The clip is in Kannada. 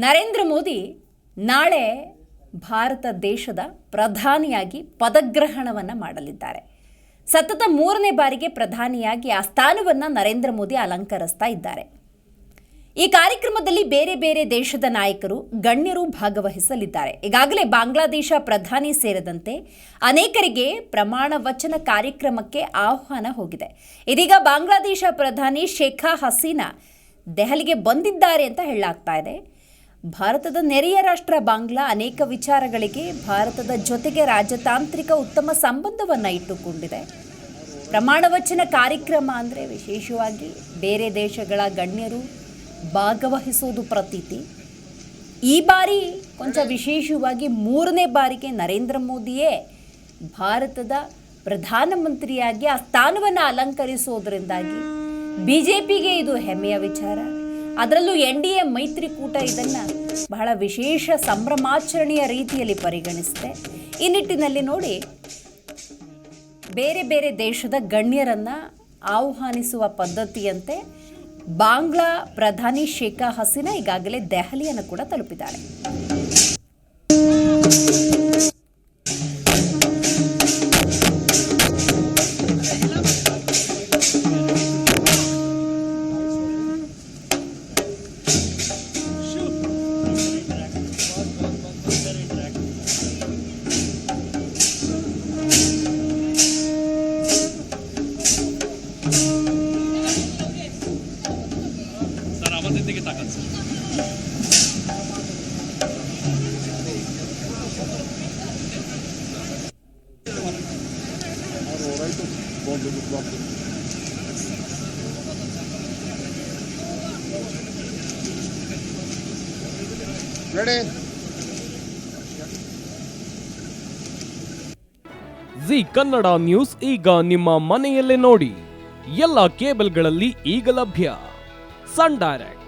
ನರೇಂದ್ರ ಮೋದಿ ನಾಳೆ ಭಾರತ ದೇಶದ ಪ್ರಧಾನಿಯಾಗಿ ಪದಗ್ರಹಣವನ್ನು ಮಾಡಲಿದ್ದಾರೆ. ಸತತ ಮೂರನೇ ಬಾರಿಗೆ ಪ್ರಧಾನಿಯಾಗಿ ಆ ಸ್ಥಾನವನ್ನು ನರೇಂದ್ರ ಮೋದಿ ಅಲಂಕರಿಸ್ತಾ ಇದ್ದಾರೆ. ಈ ಕಾರ್ಯಕ್ರಮದಲ್ಲಿ ಬೇರೆ ಬೇರೆ ದೇಶದ ನಾಯಕರು, ಗಣ್ಯರು ಭಾಗವಹಿಸಲಿದ್ದಾರೆ. ಈಗಾಗಲೇ ಬಾಂಗ್ಲಾದೇಶ ಪ್ರಧಾನಿ ಸೇರಿದಂತೆ ಅನೇಕರಿಗೆ ಪ್ರಮಾಣ ವಚನ ಕಾರ್ಯಕ್ರಮಕ್ಕೆ ಆಹ್ವಾನ ಹೋಗಿದೆ. ಇದೀಗ ಬಾಂಗ್ಲಾದೇಶ ಪ್ರಧಾನಿ ಶೇಖಾ ಹಸೀನಾ ದೆಹಲಿಗೆ ಬಂದಿದ್ದಾರೆ ಅಂತ ಹೇಳಲಾಗ್ತಾ ಇದೆ. ಭಾರತದ ನೆರೆಯ ರಾಷ್ಟ್ರ ಬಾಂಗ್ಲಾ ಅನೇಕ ವಿಚಾರಗಳಿಗೆ ಭಾರತದ ಜೊತೆಗೆ ರಾಜತಾಂತ್ರಿಕ ಉತ್ತಮ ಸಂಬಂಧವನ್ನು ಇಟ್ಟುಕೊಂಡಿದೆ. ಪ್ರಮಾಣ ವಚನ ಕಾರ್ಯಕ್ರಮ ಅಂದರೆ ವಿಶೇಷವಾಗಿ ಬೇರೆ ದೇಶಗಳ ಗಣ್ಯರು ಭಾಗವಹಿಸೋದು ಪ್ರತೀತಿ. ಈ ಬಾರಿ ಕೊಂಚ ವಿಶೇಷವಾಗಿ ಮೂರನೇ ಬಾರಿಗೆ ನರೇಂದ್ರ ಮೋದಿಯೇ ಭಾರತದ ಪ್ರಧಾನಮಂತ್ರಿಯಾಗಿ ಆ ಸ್ಥಾನವನ್ನು ಅಲಂಕರಿಸೋದ್ರಿಂದಾಗಿ ಬಿ ಜೆ ಪಿಗೆ ಇದು ಹೆಮ್ಮೆಯ ವಿಚಾರ. ಅದರಲ್ಲೂ ಎನ್ ಡಿ ಎ ಮೈತ್ರಿಕೂಟ ಇದನ್ನು ಬಹಳ ವಿಶೇಷ ಸಂಭ್ರಮಾಚರಣೆಯ ರೀತಿಯಲ್ಲಿ ಪರಿಗಣಿಸಿದೆ. ಈ ನಿಟ್ಟಿನಲ್ಲಿ ನೋಡಿ, ಬೇರೆ ಬೇರೆ ದೇಶದ ಗಣ್ಯರನ್ನ ಆಹ್ವಾನಿಸುವ ಪದ್ಧತಿಯಂತೆ ಬಾಂಗ್ಲಾ ಪ್ರಧಾನಿ ಶೇಖಾ ಹಸೀನಾ ಈಗಾಗಲೇ ದೆಹಲಿಯನ್ನು ಕೂಡ ತಲುಪಿದ್ದಾರೆ. ಜಿ ಕನ್ನಡ ನ್ಯೂಸ್ ಈಗ ನಿಮ್ಮ ಮನೆಯಲ್ಲೇ ನೋಡಿ. ಎಲ್ಲ ಕೇಬಲ್ಗಳಲ್ಲಿ ಈಗ ಲಭ್ಯ. Sun Direct.